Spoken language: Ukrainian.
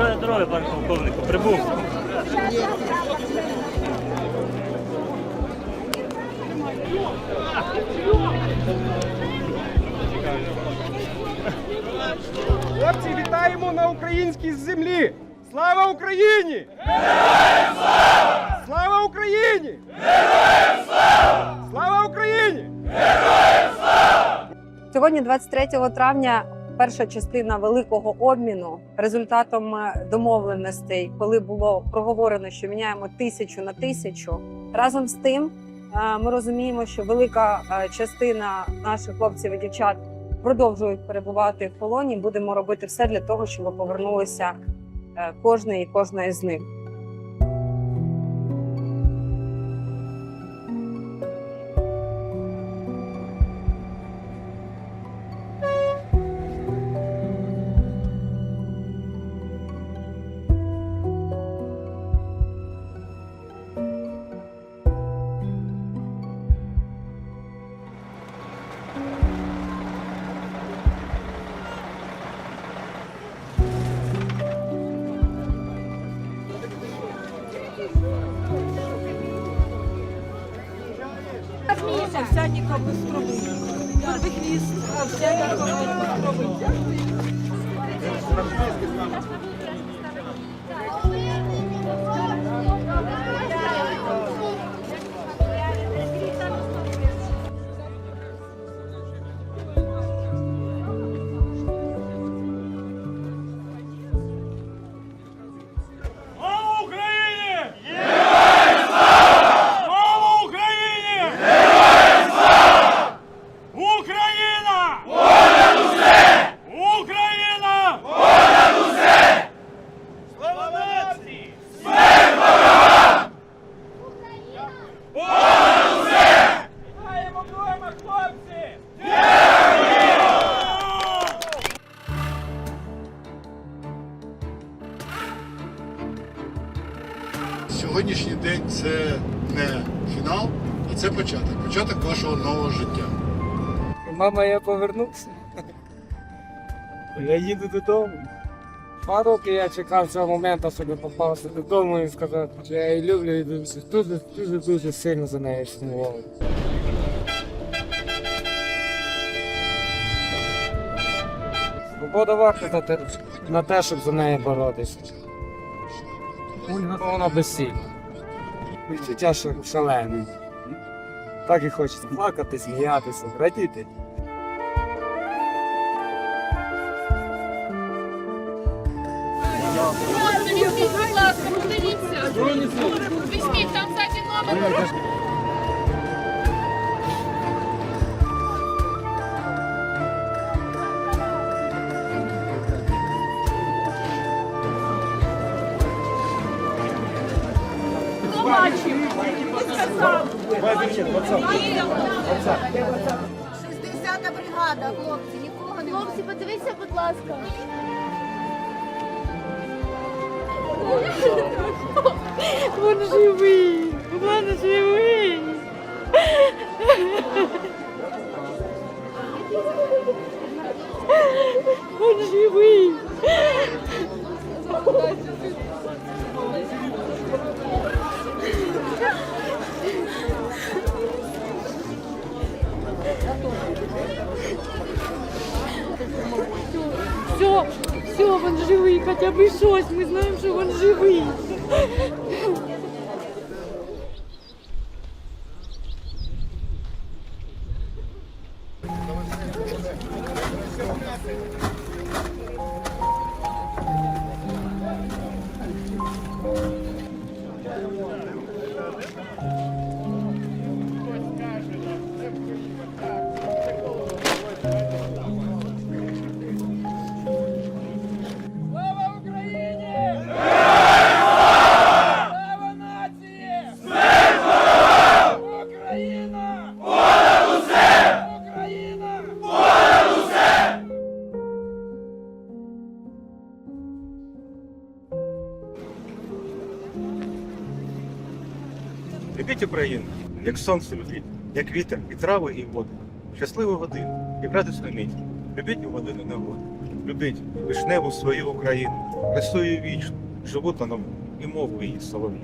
Бажаю здоров'я, пане полковнику. Прибув. Хлопці, вітаємо на українській землі! Слава Україні! Героям слава! Слава Україні! Героям слава! Слава Україні! Сьогодні, 23 травня, перша частина великого обміну результатом е, домовленостей, коли було проговорено, що міняємо тисячу на тисячу. Разом з тим, е, ми розуміємо, що велика е, частина наших хлопців і дівчат продовжують перебувати в полоні. Будемо робити все для того, щоб повернулися кожний і кожна з них. Овсяніка без труби. Первый хвіст, овсяника без труби. Сьогоднішній день це не фінал, а це початок. Початок вашого нового життя. Мама, я повернувся. Я їду додому. Два роки я чекав цього моменту, щоб попався додому і сказати, що я її люблю і дуже, дуже, дуже, дуже сильно за нею сумував. Свобода варта на те, на те, щоб за нею боротися. Вона безсильна. Відчуття шалене. Так і хочеться плакати, сміятися, радіти. Візьміть, там ззаді номер. Побачив. Сказав. 60-та бригада, хлопці, нікого не Хлопці, подивіться, будь ласка. Він живий, він живий. Він живий. Все, все, він живий, хоча б щось, ми знаємо, що він живий. Thank Україні! Любіть Україну, як сонце любіть, як вітер, і трави, і води. Щасливу годину, і в радісну мить. Любіть у годину негоди. Любіть вишневу свою Україну, красою вічну, живу та нову, і мову її солов'ю.